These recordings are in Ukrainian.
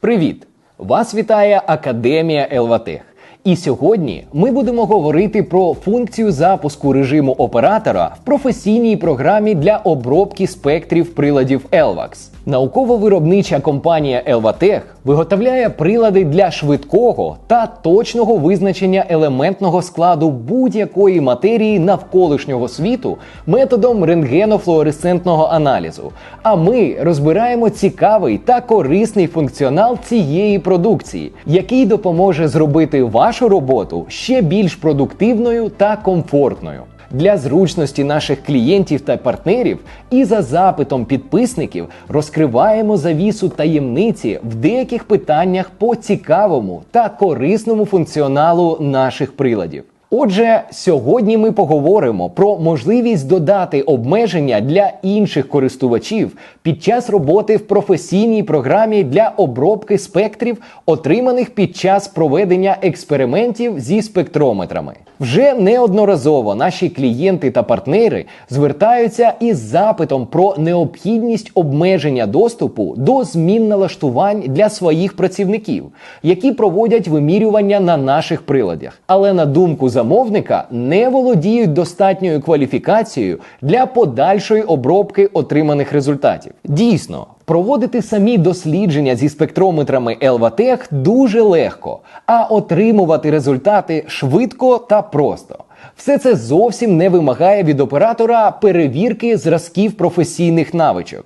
Привіт! Вас вітає Академія Елватех. І сьогодні ми будемо говорити про функцію запуску режиму оператора в професійній програмі для обробки спектрів приладів Elvax. Науково-виробнича компанія Elvatech виготовляє прилади для швидкого та точного визначення елементного складу будь-якої матерії навколишнього світу методом рентгенофлуоресцентного аналізу. А ми розбираємо цікавий та корисний функціонал цієї продукції, який допоможе зробити вашу роботу ще більш продуктивною та комфортною. Для зручності наших клієнтів та партнерів і за запитом підписників розкриваємо завісу таємниці в деяких питаннях по цікавому та корисному функціоналу наших приладів. Отже, сьогодні ми поговоримо про можливість додати обмеження для інших користувачів під час роботи в професійній програмі для обробки спектрів, отриманих під час проведення експериментів зі спектрометрами. Вже неодноразово наші клієнти та партнери звертаються із запитом про необхідність обмеження доступу до змін налаштувань для своїх працівників, які проводять вимірювання на наших приладах. Але на думку замовника не володіють достатньою кваліфікацією для подальшої обробки отриманих результатів. Дійсно. Проводити самі дослідження зі спектрометрами Елватех дуже легко, а отримувати результати швидко та просто. Все це зовсім не вимагає від оператора перевірки зразків професійних навичок.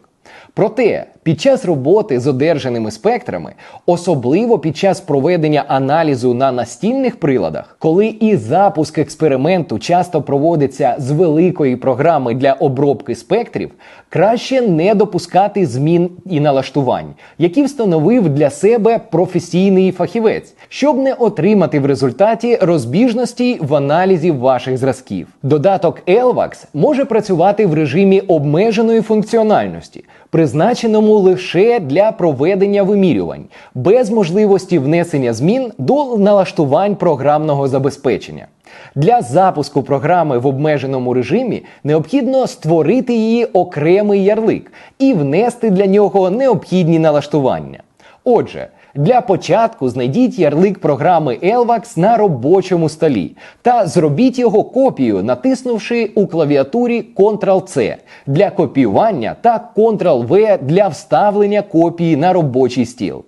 Проте під час роботи з одержаними спектрами, особливо під час проведення аналізу на настільних приладах, коли і запуск експерименту часто проводиться з великої програми для обробки спектрів, краще не допускати змін і налаштувань, які встановив для себе професійний фахівець, щоб не отримати в результаті розбіжності в аналізі ваших зразків. Додаток Elvax може працювати в режимі обмеженої функціональності, призначеному лише для проведення вимірювань, без можливості внесення змін до налаштувань програмного забезпечення. Для запуску програми в обмеженому режимі необхідно створити її окремий ярлик і внести для нього необхідні налаштування. Отже, для початку знайдіть ярлик програми Elvax на робочому столі та зробіть його копію, натиснувши у клавіатурі Ctrl-C для копіювання та Ctrl-V для вставлення копії на робочий стіл.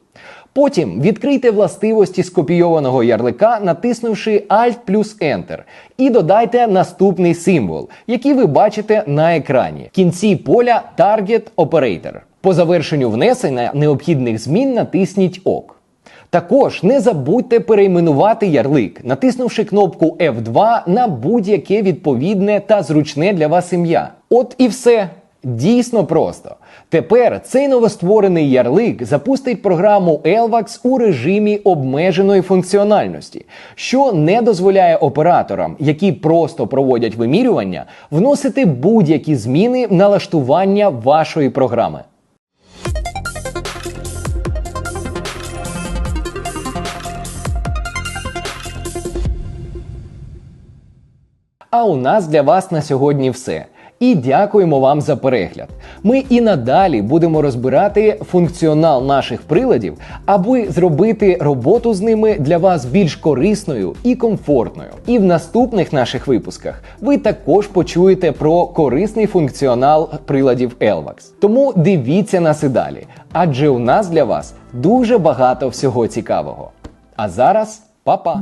Потім відкрийте властивості скопійованого ярлика, натиснувши Alt плюс Enter, і додайте наступний символ, який ви бачите на екрані в кінці поля Target Operator. По завершенню внесення необхідних змін натисніть ОК. Також не забудьте перейменувати ярлик, натиснувши кнопку F2 на будь-яке відповідне та зручне для вас ім'я. От і все. Дійсно просто. Тепер цей новостворений ярлик запустить програму Elvax у режимі обмеженої функціональності, що не дозволяє операторам, які просто проводять вимірювання, вносити будь-які зміни в налаштування вашої програми. А у нас для вас на сьогодні все. І дякуємо вам за перегляд. Ми і надалі будемо розбирати функціонал наших приладів, аби зробити роботу з ними для вас більш корисною і комфортною. І в наступних наших випусках ви також почуєте про корисний функціонал приладів Elvax. Тому дивіться нас і далі, адже у нас для вас дуже багато всього цікавого. А зараз па-па!